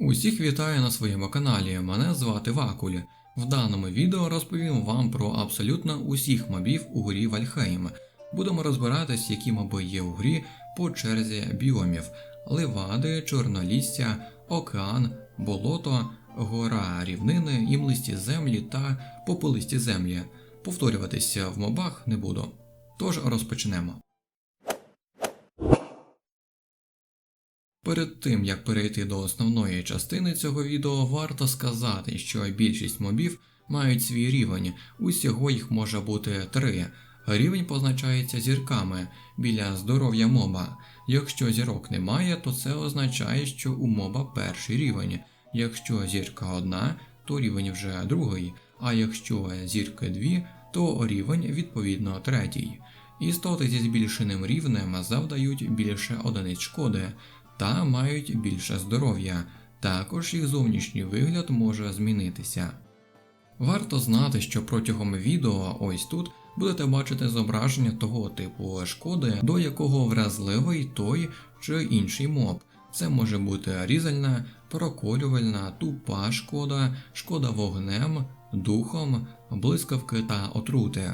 Усіх вітаю на своєму каналі. Мене звати Вакуль. В даному відео розповім вам про абсолютно усіх мобів у грі Вальхейм. Будемо розбиратись, які моби є у грі по черзі біомів: ливади, чорнолістя, океан, болото, гора, рівнини, імлисті землі та попелисті землі. Повторюватися в мобах не буду. Тож розпочнемо. Перед тим як перейти до основної частини цього відео, варто сказати, що більшість мобів мають свій рівень, усього їх може бути три. Рівень позначається зірками біля здоров'я моба. Якщо зірок немає, то це означає, що у моба перший рівень. Якщо зірка одна, то рівень вже другий, а якщо зірки дві, то рівень відповідно третій. Істоти зі збільшеним рівнем завдають більше одиниць шкоди та мають більше здоров'я, також їх зовнішній вигляд може змінитися. Варто знати, що протягом відео ось тут будете бачити зображення того типу шкоди, до якого вразливий той чи інший моб. Це може бути різальна, проколювальна, тупа шкода, шкода вогнем, духом, блискавки та отрути.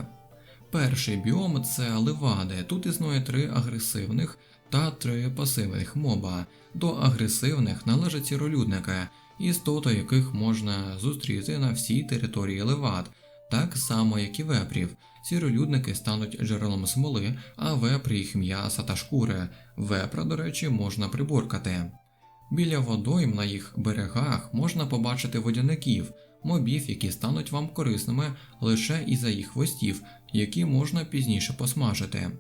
Перший біом це ливади. Тут існує три агресивних та три пасивних моба. До агресивних належать сіролюдники, істоти яких можна зустріти на всій території левад, так само як і вепрів. Сіролюдники стануть джерелом смоли, а вепри їх м'яса та шкури. Вепра, до речі, можна приборкати. Біля водойм на їх берегах можна побачити водяників, мобів, які стануть вам корисними лише із-за їх хвостів, які можна пізніше посмажити.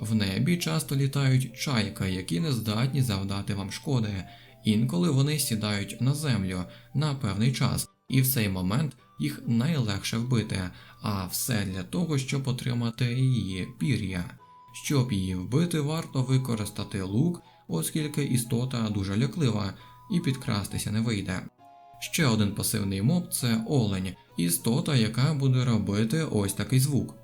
В небі часто літають чайки, які не здатні завдати вам шкоди. Інколи вони сідають на землю на певний час, і в цей момент їх найлегше вбити, а все для того, щоб отримати її пір'я. Щоб її вбити, варто використати лук, оскільки істота дуже ляклива і підкрастися не вийде. Ще один пасивний моб це олень, істота, яка буде робити ось такий звук.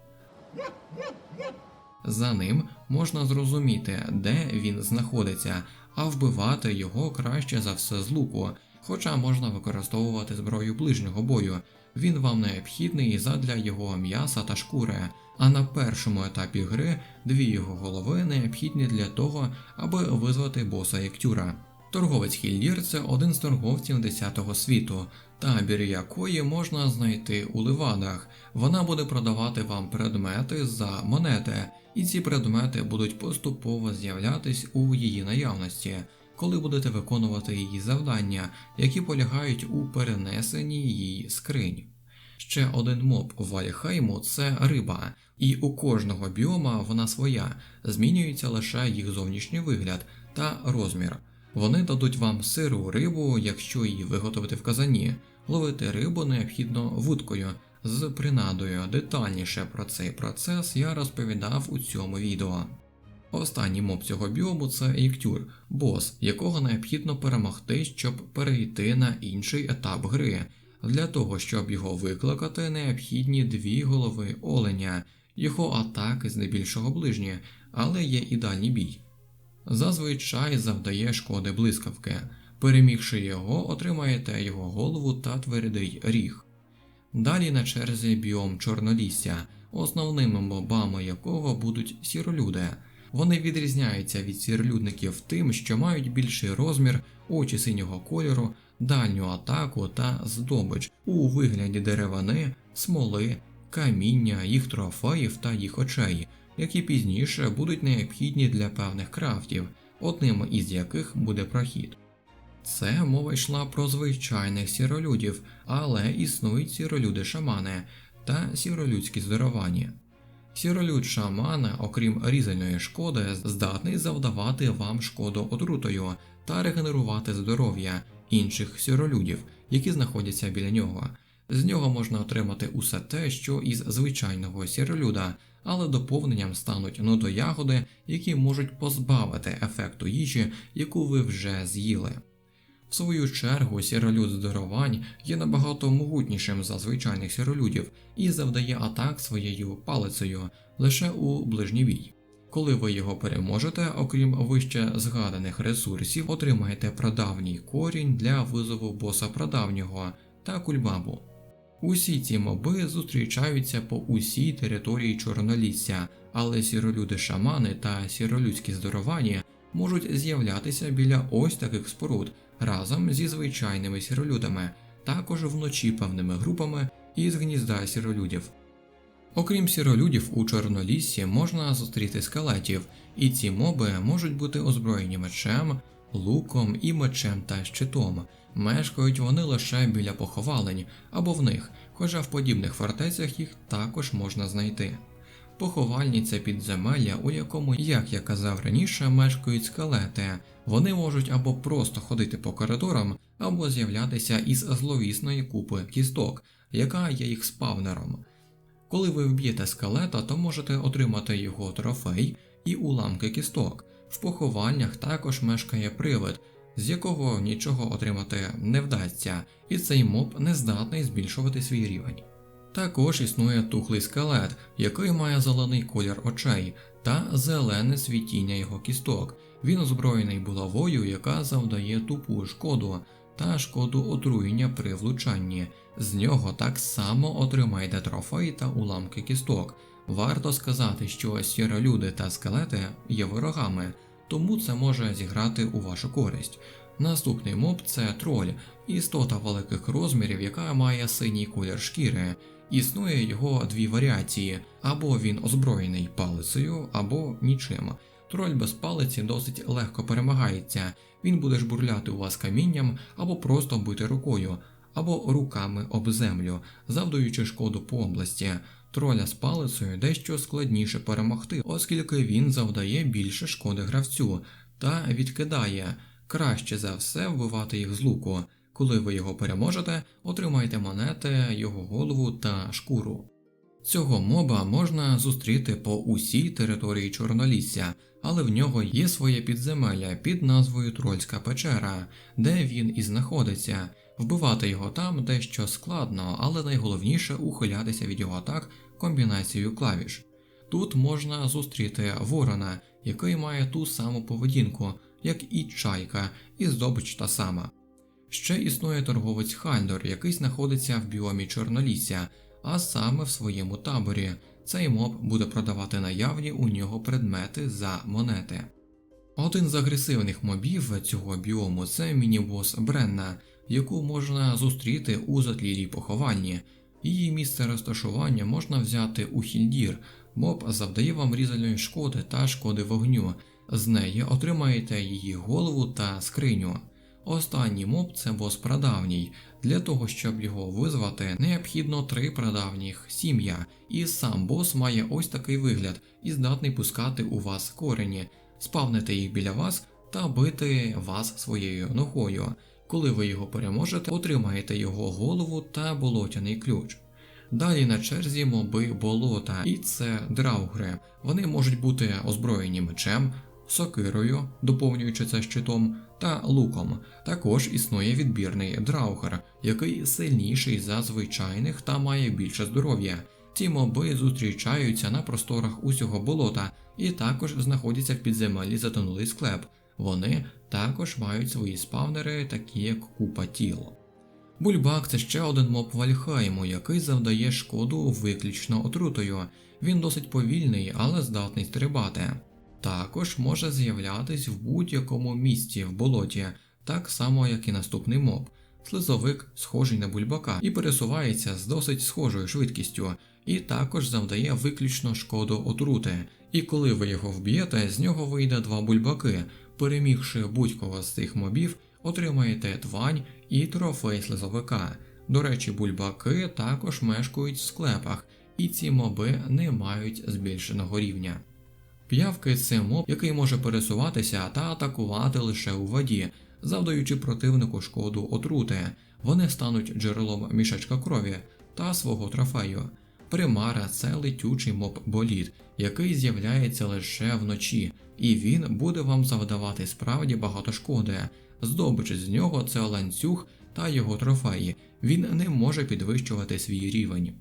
За ним можна зрозуміти, де він знаходиться, а вбивати його краще за все з луку, хоча можна використовувати зброю ближнього бою. Він вам необхідний задля його м'яса та шкури, а на першому етапі гри дві його голови необхідні для того, аби визвати боса Ектюра. Торговець Хіллір це один з торговців 10-го світу, табір якої можна знайти у ливадах. Вона буде продавати вам предмети за монети, і ці предмети будуть поступово з'являтись у її наявності, коли будете виконувати її завдання, які полягають у перенесенні її скринь. Ще один моб Вальхайму це риба, і у кожного біома вона своя, змінюється лише їх зовнішній вигляд та розмір. Вони дадуть вам сиру рибу, якщо її виготовити в казані. Ловити рибу необхідно вудкою з принадою. Детальніше про цей процес я розповідав у цьому відео. Останній моб цього біому це Іктюр, бос, якого необхідно перемогти, щоб перейти на інший етап гри. Для того, щоб його викликати, необхідні дві голови оленя, його атаки здебільшого ближні, але є і дальній бій. Зазвичай завдає шкоди блискавки. Перемігши його, отримаєте його голову та твердий ріг. Далі на черзі біом чорнолісся, основними мобами якого будуть сіролюди. Вони відрізняються від сіролюдників тим, що мають більший розмір, очі синього кольору, дальню атаку та здобич у вигляді деревини, смоли, каміння, їх трофеїв та їх очей, які пізніше будуть необхідні для певних крафтів, одним із яких буде прохід. Це мова йшла про звичайних сіролюдів, але існують сіролюди-шамани та сіролюдські здоровані. Сіролюд шамана, окрім різальної шкоди, здатний завдавати вам шкоду отрутою та регенерувати здоров'я інших сіролюдів, які знаходяться біля нього. З нього можна отримати усе те, що із звичайного сіролюда, але доповненням стануть нодоягоди, які можуть позбавити ефекту їжі, яку ви вже з'їли. В свою чергу сіролюд здорувань є набагато могутнішим за звичайних сіролюдів і завдає атак своєю палицею лише у ближній бій. Коли ви його переможете, окрім вище згаданих ресурсів, отримаєте прадавній корінь для визову боса прадавнього та кульбабу. Усі ці моби зустрічаються по усій території Чорнолісся, але сіролюди-шамани та сіролюдські здоровані можуть з'являтися біля ось таких споруд разом зі звичайними сіролюдами, також вночі певними групами із гнізда сіролюдів. Окрім сіролюдів, у Чорноліссі можна зустріти скелетів, і ці моби можуть бути озброєні мечем, луком і мечем та щитом. Мешкають вони лише біля поховалень або в них, хоча в подібних фортецях їх також можна знайти. Поховальні це підземелля, у якому, як я казав раніше, мешкають скелети. Вони можуть або просто ходити по коридорам, або з'являтися із зловісної купи кісток, яка є їх спавнером. Коли ви вб'єте скелета, то можете отримати його трофей і уламки кісток. В поховальнях також мешкає привид, з якого нічого отримати не вдасться, і цей моб не здатний збільшувати свій рівень. Також існує тухлий скелет, який має зелений колір очей та зелене світіння його кісток. Він озброєний булавою, яка завдає тупу шкоду та шкоду отруєння при влучанні. З нього так само отримаєте трофей та уламки кісток. Варто сказати, що сіролюди та скелети є ворогами, тому це може зіграти у вашу користь. Наступний моб це троль, істота великих розмірів, яка має синій колір шкіри. Існує його дві варіації: або він озброєний палицею, або нічим. Троль без палиці досить легко перемагається, він буде жбурляти у вас камінням або просто бити рукою, або руками об землю, завдаючи шкоду по області. Троля з палицею дещо складніше перемогти, оскільки він завдає більше шкоди гравцю та відкидає. Краще за все вбивати їх з луку. Коли ви його переможете, отримаєте монети, його голову та шкуру. Цього моба можна зустріти по усій території Чорнолісся, але в нього є своє підземелля під назвою Трольська печера, де він і знаходиться. Вбивати його там дещо складно, але найголовніше ухилятися від його атак комбінацією клавіш. Тут можна зустріти ворона, який має ту саму поведінку, як і чайка, і здобич та сама. Ще існує торговець Хальдор, який знаходиться в біомі Чорнолісся, а саме в своєму таборі. Цей моб буде продавати наявні у нього предмети за монети. Один з агресивних мобів цього біому це мінібос Бренна, яку можна зустріти у затлілій похованні. Її місце розташування можна взяти у Хільдір, моб завдає вам різальної шкоди та шкоди вогню. З неї отримаєте її голову та скриню. Останній моб це бос прадавній. Для того, щоб його визвати, необхідно три прадавніх сім'я, і сам бос має ось такий вигляд і здатний пускати у вас корені, спавнити їх біля вас та бити вас своєю ногою. Коли ви його переможете, отримаєте його голову та болотяний ключ. Далі на черзі моби болота, і це драугри. Вони можуть бути озброєні мечем, сокирою, доповнюючи це щитом, та луком. Також існує відбірний драугер, який сильніший за звичайних та має більше здоров'я. Ці моби зустрічаються на просторах усього болота і також знаходяться в підземеллі затонулий склеп. Вони також мають свої спавнери, такі як купа тіл. Бульбак це ще один моб Вальхайму, який завдає шкоду виключно отрутою. Він досить повільний, але здатний стрибати. Також може з'являтись в будь-якому місці в болоті, так само як і наступний моб. Слизовик схожий на бульбака і пересувається з досить схожою швидкістю, і також завдає виключно шкоду отрути. І коли ви його вб'єте, з нього вийде два бульбаки. Перемігши будь-кого з цих мобів, отримаєте твань і трофей слизовика. До речі, бульбаки також мешкають в склепах, і ці моби не мають збільшеного рівня. П'явки це моб, який може пересуватися та атакувати лише у воді, завдаючи противнику шкоду отрути. Вони стануть джерелом мішечка крові та свого трофею. Примара це летючий моб боліт, який з'являється лише вночі, і він буде вам завдавати справді багато шкоди. Здобич з нього це ланцюг та його трофеї. Він не може підвищувати свій рівень.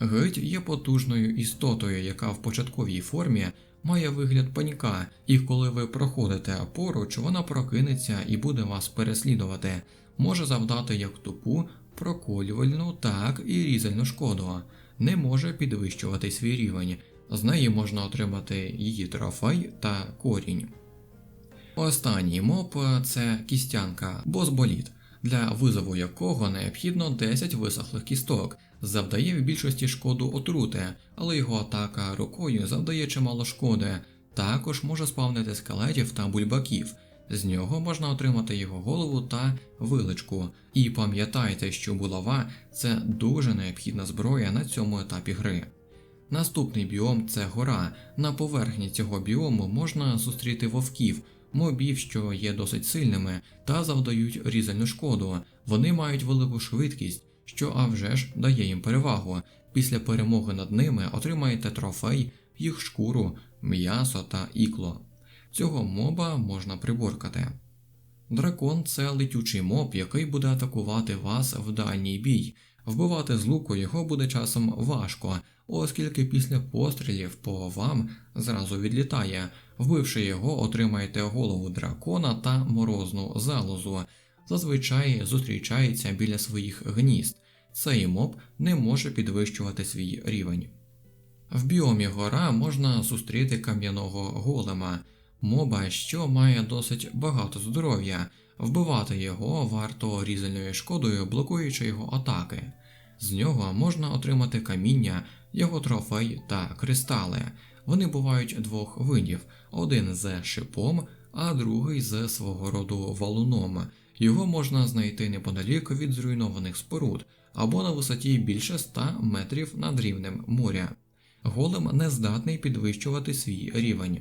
Геть є потужною істотою, яка в початковій формі має вигляд паніка, і коли ви проходите поруч, вона прокинеться і буде вас переслідувати, може завдати як тупу, проколювальну, так і різальну шкоду, не може підвищувати свій рівень. З неї можна отримати її трофей та корінь. Останній моб це кістянка, босболіт, для визову якого необхідно 10 висохлих кісток, завдає в більшості шкоду отрути, але його атака рукою завдає чимало шкоди, також може спавнити скелетів та бульбаків. З нього можна отримати його голову та виличку. І пам'ятайте, що булава це дуже необхідна зброя на цьому етапі гри. Наступний біом це гора. На поверхні цього біому можна зустріти вовків, мобів, що є досить сильними, та завдають різальну шкоду. Вони мають велику швидкість, що а ж дає їм перевагу. Після перемоги над ними отримаєте трофей, їх шкуру, м'ясо та ікло. Цього моба можна приборкати. Дракон це летючий моб, який буде атакувати вас в дальній бій. Вбивати з луку його буде часом важко, оскільки після пострілів по вам зразу відлітає. Вбивши його, отримаєте голову дракона та морозну залозу. Зазвичай зустрічається біля своїх гнізд. Цей моб не може підвищувати свій рівень. В біомі гора можна зустріти кам'яного голема, моба, що має досить багато здоров'я. Вбивати його варто різальною шкодою, блокуючи його атаки. З нього можна отримати каміння, його трофей та кристали. Вони бувають двох видів: один з шипом, а другий з свого роду валуном. Його можна знайти неподалік від зруйнованих споруд або на висоті більше 100 метрів над рівнем моря. Голем не здатний підвищувати свій рівень.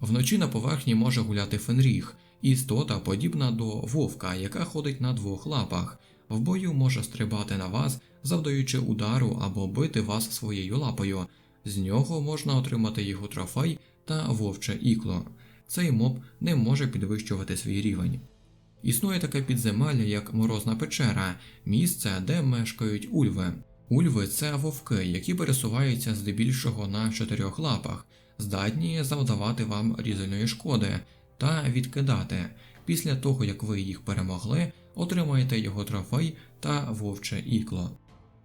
Вночі на поверхні може гуляти фенріг, істота подібна до вовка, яка ходить на двох лапах. В бою може стрибати на вас, завдаючи удару або бити вас своєю лапою. З нього можна отримати його трофей та вовче ікло. Цей моб не може підвищувати свій рівень. Існує таке підземелля, як морозна печера, місце, де мешкають ульви. Ульви це вовки, які пересуваються здебільшого на чотирьох лапах, здатні завдавати вам різальної шкоди та відкидати. Після того, як ви їх перемогли, отримаєте його трофей та вовче ікло.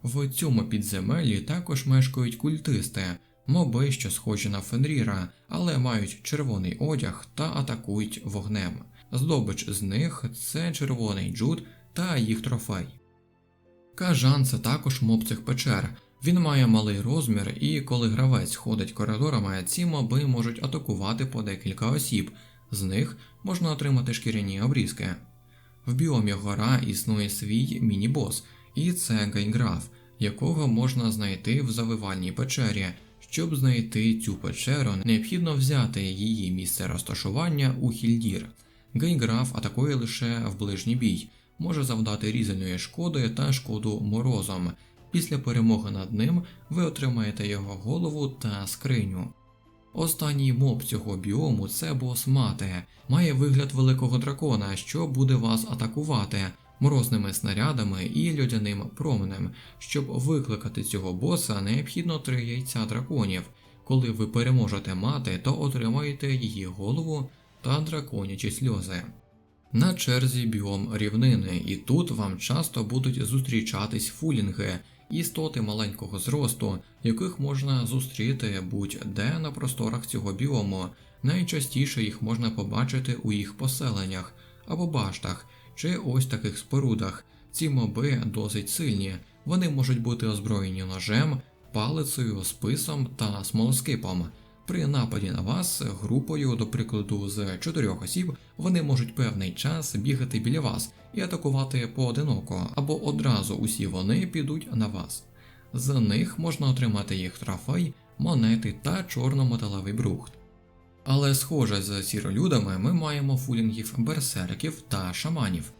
В цьому підземеллі також мешкають культисти, моби, що схожі на Фенріра, але мають червоний одяг та атакують вогнем. Здобич з них це червоний джуд та їх трофей. Кажан це також моб цих печер. Він має малий розмір, і коли гравець ходить коридорами, ці моби можуть атакувати по декілька осіб, з них можна отримати шкіряні обрізки. В біомі гора існує свій міні-бос, і це гайграф, якого можна знайти в завивальній печері. Щоб знайти цю печеру, необхідно взяти її місце розташування у Хільдір. Гейграф атакує лише в ближній бій, може завдати різальної шкоди та шкоду морозом. Після перемоги над ним ви отримаєте його голову та скриню. Останній моб цього біому це бос мати, має вигляд великого дракона, що буде вас атакувати морозними снарядами і льодяним променем. Щоб викликати цього боса, необхідно три яйця драконів. Коли ви переможете мати, то отримаєте її голову та драконячі сльози. На черзі біом рівнини, і тут вам часто будуть зустрічатись фулінги, істоти маленького зросту, яких можна зустріти будь-де на просторах цього біому. Найчастіше їх можна побачити у їх поселеннях або баштах, чи ось таких спорудах. Ці моби досить сильні, вони можуть бути озброєні ножем, палицею, списом та смолоскипом. При нападі на вас групою, до прикладу, з чотирьох осіб, вони можуть певний час бігати біля вас і атакувати поодиноко, або одразу усі вони підуть на вас. З них можна отримати їх трофей, монети та чорно-металевий брухт. Але схоже з сіролюдами ми маємо фулінгів берсерків та шаманів.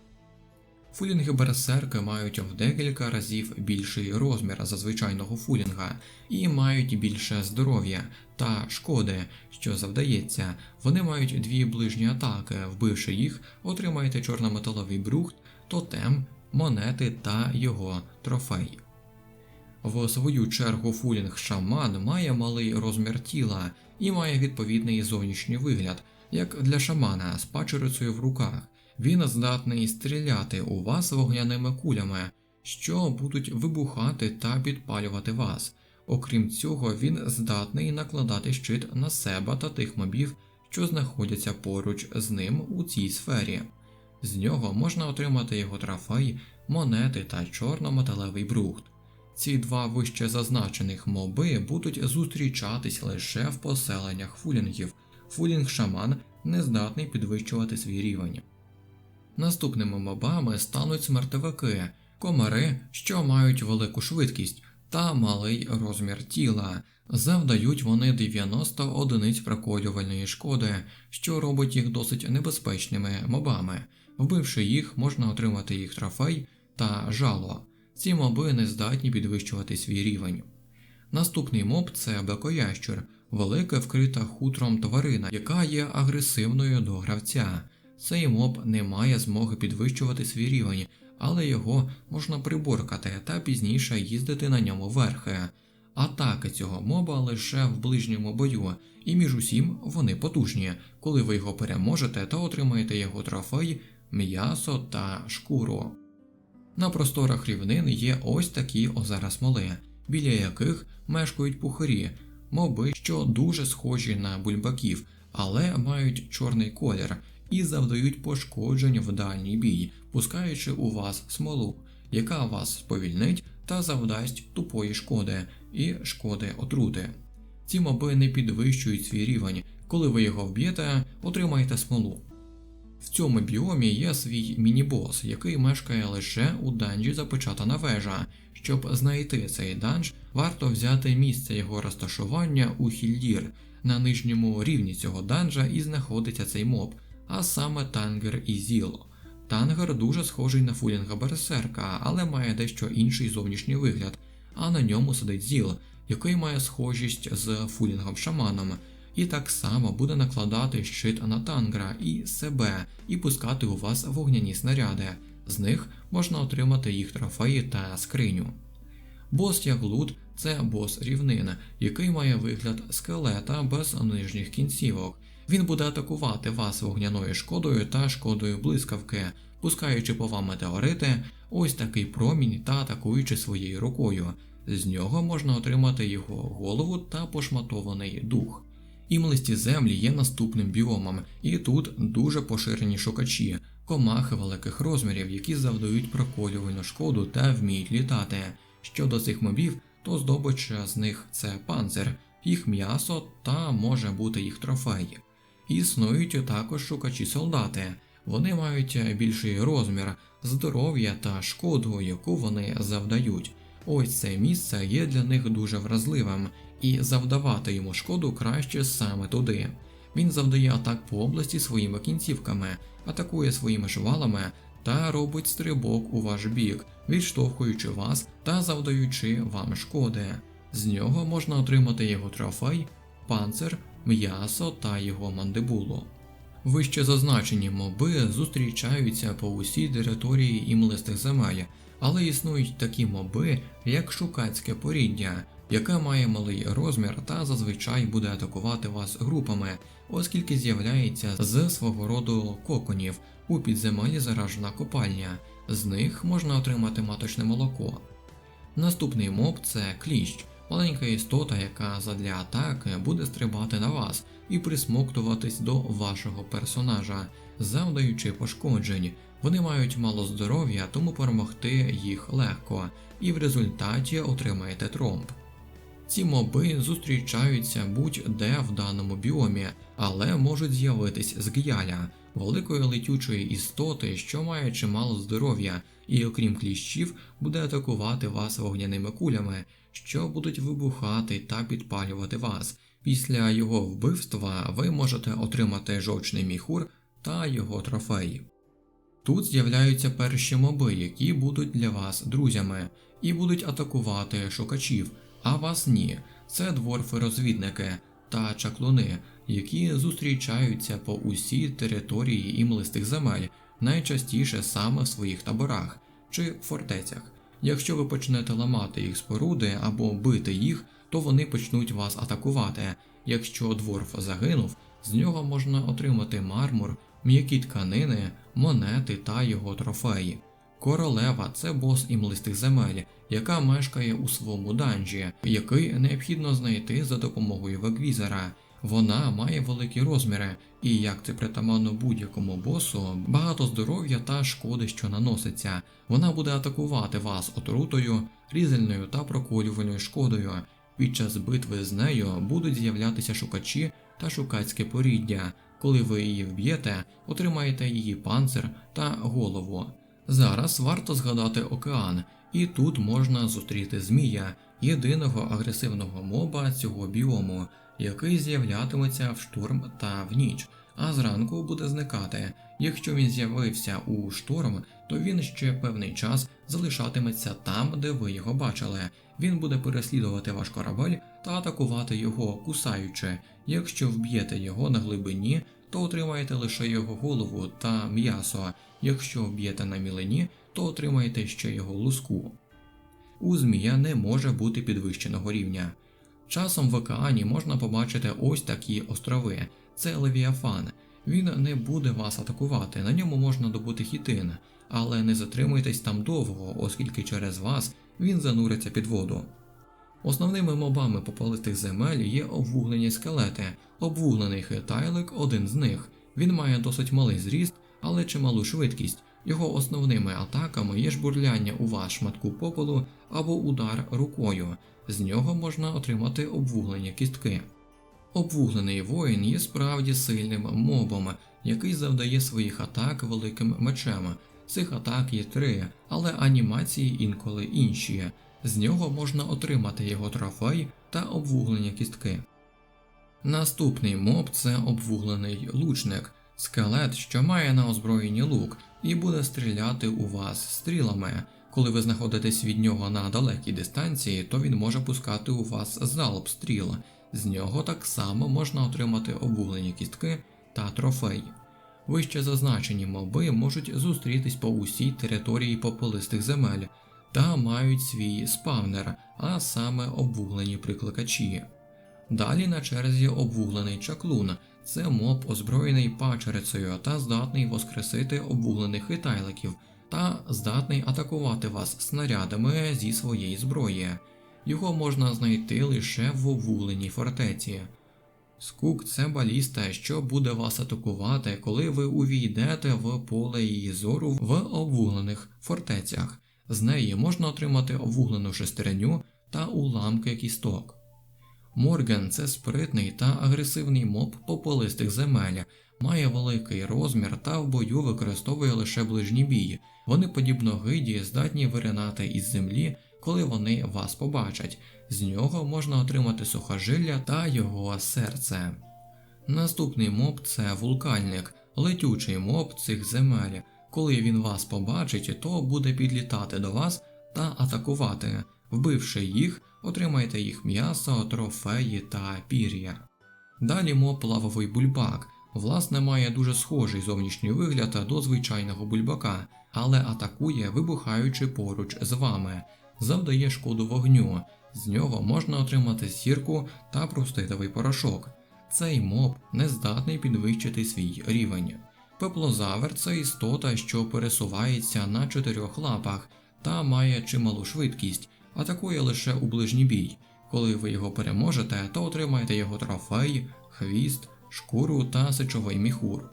Фулінги берсерки мають в декілька разів більший розмір за звичайного фулінга і мають більше здоров'я та шкоди, що завдається. Вони мають дві ближні атаки. Вбивши їх, отримаєте чорнометаловий брухт, тотем, монети та його трофей. В свою чергу фулінг шаман має малий розмір тіла і має відповідний зовнішній вигляд, як для шамана з пачерицею в руках. Він здатний стріляти у вас вогняними кулями, що будуть вибухати та підпалювати вас. Окрім цього, він здатний накладати щит на себе та тих мобів, що знаходяться поруч з ним у цій сфері. З нього можна отримати його трофей, монети та чорно-металевий брухт. Ці два вище зазначених моби будуть зустрічатись лише в поселеннях фулінгів. Фулінг-шаман не здатний підвищувати свій рівень. Наступними мобами стануть смертовики, комари, що мають велику швидкість та малий розмір тіла. Завдають вони 90 одиниць проколювальної шкоди, що робить їх досить небезпечними мобами. Вбивши їх, можна отримати їх трофей та жало. Ці моби не здатні підвищувати свій рівень. Наступний моб це бекоящур, велика вкрита хутром тварина, яка є агресивною до гравця. Цей моб не має змоги підвищувати свій рівень, але його можна приборкати та пізніше їздити на ньому верхи. Атаки цього моба лише в ближньому бою, і між усім вони потужні, коли ви його переможете та отримаєте його трофей, м'ясо та шкуру. На просторах рівнин є ось такі озера смоли, біля яких мешкають пухарі, моби, що дуже схожі на бульбаків, але мають чорний колір і завдають пошкоджень в дальній бій, пускаючи у вас смолу, яка вас сповільнить та завдасть тупої шкоди і шкоди отрути. Ці моби не підвищують свій рівень, коли ви його вб'єте, отримаєте смолу. В цьому біомі є свій міні-бос, який мешкає лише у данжі запечатана вежа. Щоб знайти цей данж, варто взяти місце його розташування у Хільдір. На нижньому рівні цього данжа і знаходиться цей моб, а саме Тангер і Зіл. Тангер дуже схожий на фулінга Берсерка, але має дещо інший зовнішній вигляд, а на ньому сидить Зіл, який має схожість з фулінгом шаманом і так само буде накладати щит на тангра і себе, і пускати у вас вогняні снаряди. З них можна отримати їх трофеї та скриню. Бос Яглут це бос рівнин, який має вигляд скелета без нижніх кінцівок. Він буде атакувати вас вогняною шкодою та шкодою блискавки, пускаючи по вам метеорити, ось такий промінь та атакуючи своєю рукою. З нього можна отримати його голову та пошматований дух. Імлисті землі є наступним біомом, і тут дуже поширені шукачі, комахи великих розмірів, які завдають проколювальну шкоду та вміють літати. Щодо цих мобів, то здобич з них це панцир, їх м'ясо та може бути їх трофей. Існують також шукачі-солдати. Вони мають більший розмір, здоров'я та шкоду, яку вони завдають. Ось це місце є для них дуже вразливим, і завдавати йому шкоду краще саме туди. Він завдає атак по області своїми кінцівками, атакує своїми швалами та робить стрибок у ваш бік, відштовхуючи вас та завдаючи вам шкоди. З нього можна отримати його трофей, панцир, м'ясо та його мандибулу. Вище зазначені моби зустрічаються по усій території імлистих земель, але існують такі моби, як шукацьке поріддя, яке має малий розмір та зазвичай буде атакувати вас групами, оскільки з'являється з свого роду коконів у підземелі заражена копальня, з них можна отримати маточне молоко. Наступний моб це кліщ, маленька істота, яка задля атаки буде стрибати на вас і присмоктуватись до вашого персонажа, завдаючи пошкоджень. Вони мають мало здоров'я, тому перемогти їх легко, і в результаті отримаєте тромб. Ці моби зустрічаються будь-де в даному біомі, але можуть з'явитись з г'яля, великої летючої істоти, що має чимало здоров'я, і окрім кліщів, буде атакувати вас вогняними кулями, що будуть вибухати та підпалювати вас. Після його вбивства ви можете отримати жовчний міхур та його трофеї. Тут з'являються перші моби, які будуть для вас друзями, і будуть атакувати шукачів, а вас ні. Це дворфи-розвідники та чаклуни, які зустрічаються по усій території імлистих земель, найчастіше саме в своїх таборах чи фортецях. Якщо ви почнете ламати їх споруди або бити їх, то вони почнуть вас атакувати. Якщо дворф загинув, з нього можна отримати мармур, м'які тканини, монети та його трофеї. Королева це бос імлистих земель, яка мешкає у своєму данжі, який необхідно знайти за допомогою вегвізера. Вона має великі розміри, і як це притаманно будь-якому босу, багато здоров'я та шкоди, що наноситься. Вона буде атакувати вас отрутою, різальною та проколювальною шкодою. Під час битви з нею будуть з'являтися шукачі та шукацьке поріддя. Коли ви її вб'єте, отримаєте її панцир та голову. Зараз варто згадати океан, і тут можна зустріти змія, єдиного агресивного моба цього біому, який з'являтиметься в штурм та в ніч, а зранку буде зникати. Якщо він з'явився у шторм, то він ще певний час залишатиметься там, де ви його бачили. Він буде переслідувати ваш корабель та атакувати його, кусаючи. Якщо вб'єте його на глибині, то отримаєте лише його голову та м'ясо. Якщо вб'єте на мілині, то отримаєте ще його луску. У змія не може бути підвищеного рівня. Часом в океані можна побачити ось такі острови. Це Левіафан. Він не буде вас атакувати, на ньому можна добути хітин, але не затримуйтесь там довго, оскільки через вас він зануриться під воду. Основними мобами попалистих земель є обвуглені скелети. Обвуглений хитайлик один з них. Він має досить малий зріст, але чималу швидкість. Його основними атаками є жбурляння у вас шматку попелу або удар рукою. З нього можна отримати обвуглені кістки. Обвуглений воїн є справді сильним мобом, який завдає своїх атак великим мечем. Цих атак є три, але анімації інколи інші. З нього можна отримати його трофей та обвуглені кістки. Наступний моб це обвуглений лучник, скелет, що має на озброєнні лук, і буде стріляти у вас стрілами. Коли ви знаходитесь від нього на далекій дистанції, то він може пускати у вас залп стріл. З нього так само можна отримати обвуглені кістки та трофей. Вище зазначені моби можуть зустрітись по усій території попелистих земель та мають свій спавнер, а саме обвуглені прикликачі. Далі на черзі обвуглений чаклун. Це моб озброєний пачерицею та здатний воскресити обвуглених хитайликів та здатний атакувати вас снарядами зі своєї зброї. Його можна знайти лише в обвугленій фортеці. Скук це баліста, що буде вас атакувати, коли ви увійдете в поле її зору в обвуглених фортецях. З неї можна отримати обвуглену шестерню та уламки кісток. Морген це спритний та агресивний моб попелистих земель, має великий розмір та в бою використовує лише ближній бій. Вони подібно гиді здатні виринати із землі, коли вони вас побачать. З нього можна отримати сухожилля та його серце. Наступний моб це вулкальник, летючий моб цих земель. Коли він вас побачить, то буде підлітати до вас та атакувати. Вбивши їх, отримаєте їх м'ясо, трофеї та пір'я. Далі моб лавовий бульбак. Власне, має дуже схожий зовнішній вигляд до звичайного бульбака, але атакує, вибухаючи поруч з вами, завдає шкоду вогню. З нього можна отримати сірку та проститовий порошок. Цей моб не здатний підвищити свій рівень. Пеплозавр це істота, що пересувається на чотирьох лапах та має чималу швидкість, атакує лише у ближній бій. Коли ви його переможете, то отримаєте його трофей, хвіст, шкуру та сечовий міхур.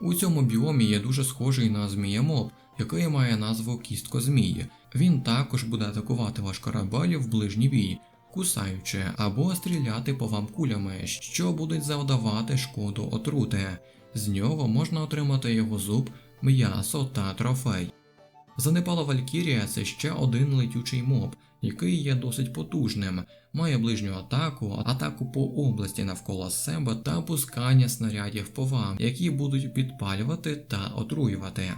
У цьому біомі є дуже схожий на змія-моб, який має назву кістко змії. Він також буде атакувати ваш корабель в ближній бій, кусаючи або стріляти по вам кулями, що будуть завдавати шкоду отрути. З нього можна отримати його зуб, м'ясо та трофей. Занепала Валькірія це ще один летючий моб, який є досить потужним, має ближню атаку, атаку по області навколо себе та пускання снарядів по вам, які будуть підпалювати та отруювати.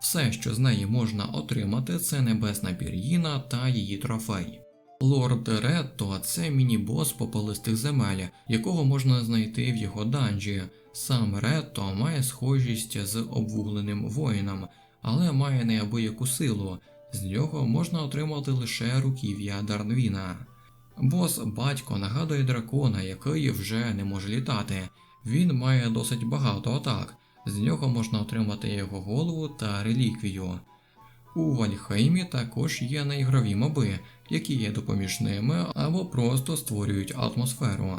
Все, що з неї можна отримати, це небесна пір'їна та її трофей. Лорд Ретто це міні-бос попелистих земель, якого можна знайти в його данжі. Сам Ретто має схожість з обвугленим воїном, але має неабияку силу. З нього можна отримати лише руків'я Дарнвіна. Бос батько нагадує дракона, який вже не може літати. Він має досить багато атак, з нього можна отримати його голову та реліквію. У Вальхеймі також є неігрові моби, які є допоміжними або просто створюють атмосферу.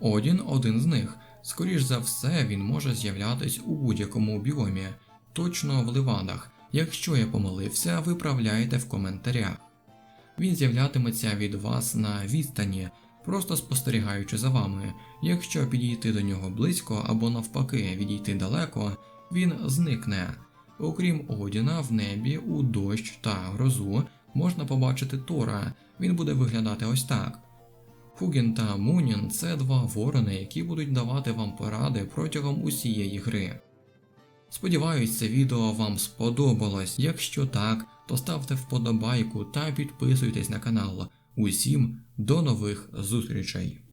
Одін один з них. Скоріш за все, він може з'являтись у будь-якому біомі, точно в ливадах. Якщо я помилився, виправляйте в коментарях. Він з'являтиметься від вас на відстані, просто спостерігаючи за вами. Якщо підійти до нього близько або навпаки відійти далеко, він зникне. Окрім Одіна, в небі у дощ та грозу можна побачити Тора. Він буде виглядати ось так. Фугін та Мунін це два ворони, які будуть давати вам поради протягом усієї гри. Сподіваюсь, це відео вам сподобалось. Якщо так, то ставте вподобайку та підписуйтесь на канал. Усім до нових зустрічей!